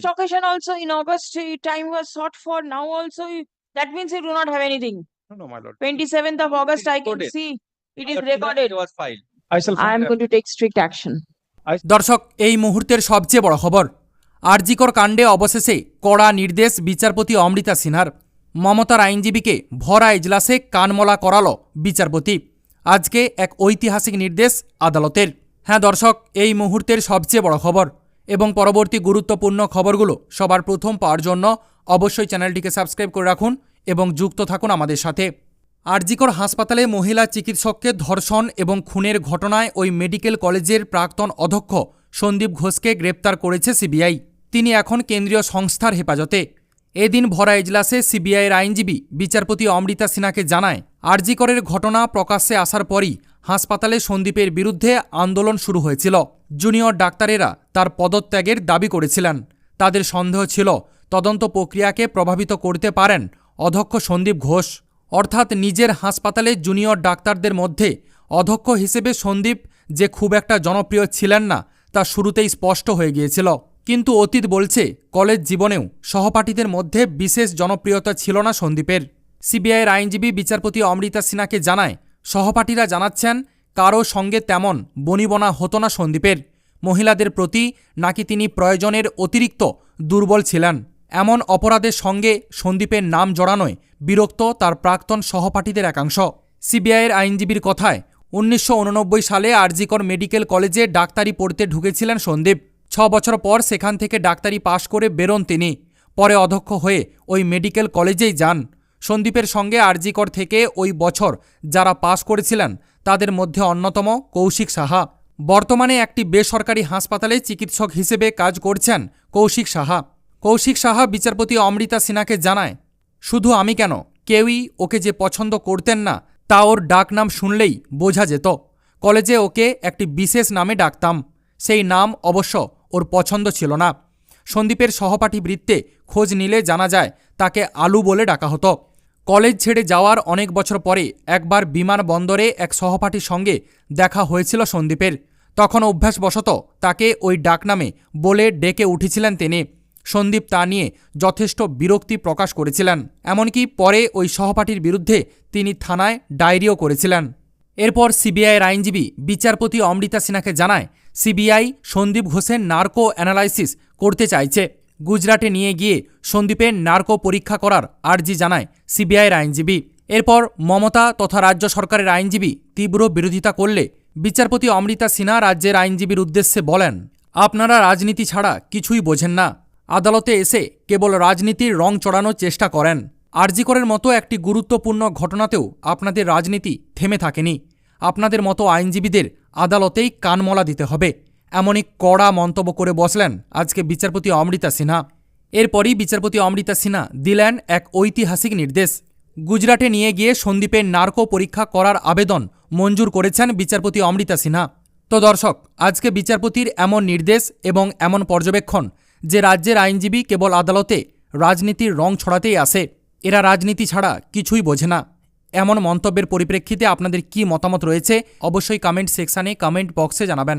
occasion also in August, eh, time was sought for, now also, that means you do not have anything. No, no, my lord. Twenty-seventh of August, I can see, it is recorded. It was filed. I shall. I am going to take strict action. দর্শক এই মুহূর্তের সবচেয়ে বড় খবর আরজিকর কাণ্ডে অবশেষে কড়া নির্দেশ বিচারপতি অমৃতা সিনহার মমতার আইনজীবীকে ভরা এজলাসে কানমলা করালো বিচারপতি আজকে এক ঐতিহাসিক নির্দেশ আদালতের হ্যাঁ দর্শক এই মুহূর্তের সবচেয়ে বড় খবর এবং পরবর্তী গুরুত্বপূর্ণ খবরগুলো সবার প্রথম পাওয়ার জন্য অবশ্যই চ্যানেলটিকে সাবস্ক্রাইব করে রাখুন এবং যুক্ত থাকুন আমাদের সাথে। আরজিকর হাসপাতালে মহিলা চিকিৎসককে ধর্ষণ এবং খুনের ঘটনায় ওই মেডিকেল কলেজের প্রাক্তন অধ্যক্ষ সন্দীপ ঘোষকে গ্রেপ্তার করেছে সিবিআই। তিনি এখন কেন্দ্রীয় সংস্থার হেফাজতে। এদিন ভরা এজলাসে সিবিআইয়ের আইনজীবী বিচারপতি অমৃতা সিনহাকে জানায়, আরজিকরের ঘটনা প্রকাশ্যে আসার পরই হাসপাতালে সন্দীপের বিরুদ্ধে আন্দোলন শুরু হয়েছিল। জুনিয়র ডাক্তারেরা তার পদত্যাগের দাবি করেছিলেন। তাদের সন্দেহ ছিল তদন্ত প্রক্রিয়াকে প্রভাবিত করতে পারেন অধ্যক্ষ সন্দীপ ঘোষ। অর্থাৎ নিজের হাসপাতালে জুনিয়র ডাক্তারদের মধ্যে অধ্যক্ষ হিসেবে সন্দীপ যে খুব একটা জনপ্রিয় ছিলেন না, তা শুরুতেই স্পষ্ট হয়ে গিয়েছিল। কিন্তু অতীত বলছে, কলেজ জীবনেও সহপাঠীদের মধ্যে বিশেষ জনপ্রিয়তা ছিল না সন্দীপের। সিবিআইয়ের আইনজীবী বিচারপতি অমৃতা সিনহাকে জানায়, সহপাঠীরা জানাচ্ছেন কারও সঙ্গে তেমন বনিবনা হতো না সন্দীপের। মহিলাদের প্রতি নাকি তিনি প্রয়োজনের অতিরিক্ত দুর্বল ছিলেন। এমন অপরাধের সঙ্গে সন্দীপের নাম জড়ানোয় বিরক্ত তার প্রাক্তন সহপাঠীদের একাংশ। সিবিআইয়ের আইনজীবীর কথায়, উনিশশো উননব্বই সালে আরজিকর মেডিকেল কলেজে ডাক্তারি পড়তে ঢুকেছিলেন সন্দীপ। ছ বছর পর সেখান থেকে ডাক্তারি পাশ করে বেরোন তিনি। পরে অধ্যক্ষ হয়ে ওই মেডিকেল কলেজেই যান। সন্দীপের সঙ্গে আরজিকর থেকে ওই বছর যারা পাশ করেছিলেন তাদের মধ্যে অন্যতম কৌশিক সাহা। বর্তমানে একটি বেসরকারি হাসপাতালে চিকিৎসক হিসেবে কাজ করছেন কৌশিক সাহা। কৌশিক সাহা বিচারপতি অমৃতা সিনহাকে জানায়, শুধু আমি কেন? কেউই ওকে যে পছন্দ করতেন না, তা ওর ডাক নাম শুনলেই বোঝা যেত। কলেজে ওকে একটি বিশেষ নামে ডাকতাম। সেই নাম অবশ্য ওর পছন্দ ছিল না। সন্দীপের সহপাঠী বৃত্তে খোঁজ নিলে জানা যায়, তাকে আলু বলে ডাকা হতো। কলেজ ছেড়ে যাওয়ার অনেক বছর পরে একবার বিমানবন্দরে এক সহপাঠীর সঙ্গে দেখা হয়েছিল সন্দীপের। তখন অভ্যাসবশত তাকে ওই ডাকনামে বলে ডেকে উঠেছিলেন তিনি। সন্দীপ তা নিয়ে যথেষ্ট বিরক্তি প্রকাশ করেছিলেন, এমনকি পরে ওই সহপাঠীর বিরুদ্ধে তিনি থানায় ডায়েরিও করেছিলেন। এরপর সিবিআইয়ের আইনজীবী বিচারপতি অমৃতা সিনহাকে জানায়, সিবিআই সন্দীপ ঘোষের নার্কো অ্যানালাইসিস করতে চাইছে। গুজরাটে নিয়ে গিয়ে সন্দীপের নার্কো পরীক্ষা করার আর্জি জানায় সিবিআইয়ের আইনজীবী। এরপর মমতা তথা রাজ্য সরকারের আইনজীবী তীব্র বিরোধিতা করলে বিচারপতি অমৃতা সিনহা রাজ্যের আইনজীবীর উদ্দেশ্যে বলেন, আপনারা রাজনীতি ছাড়া কিছুই বোঝেন না। আদালতে এসে কেবল রাজনীতির রং চড়ানোর চেষ্টা করেন। আরজিকরের মতো একটি গুরুত্বপূর্ণ ঘটনাতেও আপনাদের রাজনীতি থেমে থাকেনি। আপনাদের মতো আইনজীবীদের আদালতেই কানমলা দিতে হবে। এমনই কড়া মন্তব্য করে বসলেন আজকে বিচারপতি অমৃতা সিনহা। এরপরই বিচারপতি অমৃতা সিনহা দিলেন এক ঐতিহাসিক নির্দেশ। গুজরাটে নিয়ে গিয়ে সন্দীপের নার্কো পরীক্ষা করার আবেদন মঞ্জুর করেছেন বিচারপতি অমৃতা সিনহা। তো দর্শক, আজকে বিচারপতির এমন নির্দেশ এবং এমন পর্যবেক্ষণ যে রাজ্যের আইনজীবী কেবল আদালতে রাজনীতির রং ছড়াতেই আসে, এরা রাজনীতি ছাড়া কিছুই বোঝে না। এমন মন্তব্যের পরিপ্রেক্ষিতে আপনাদের কি মতামত রয়েছে, অবশ্যই কমেন্ট সেকশানে কমেন্ট বক্সে জানাবেন।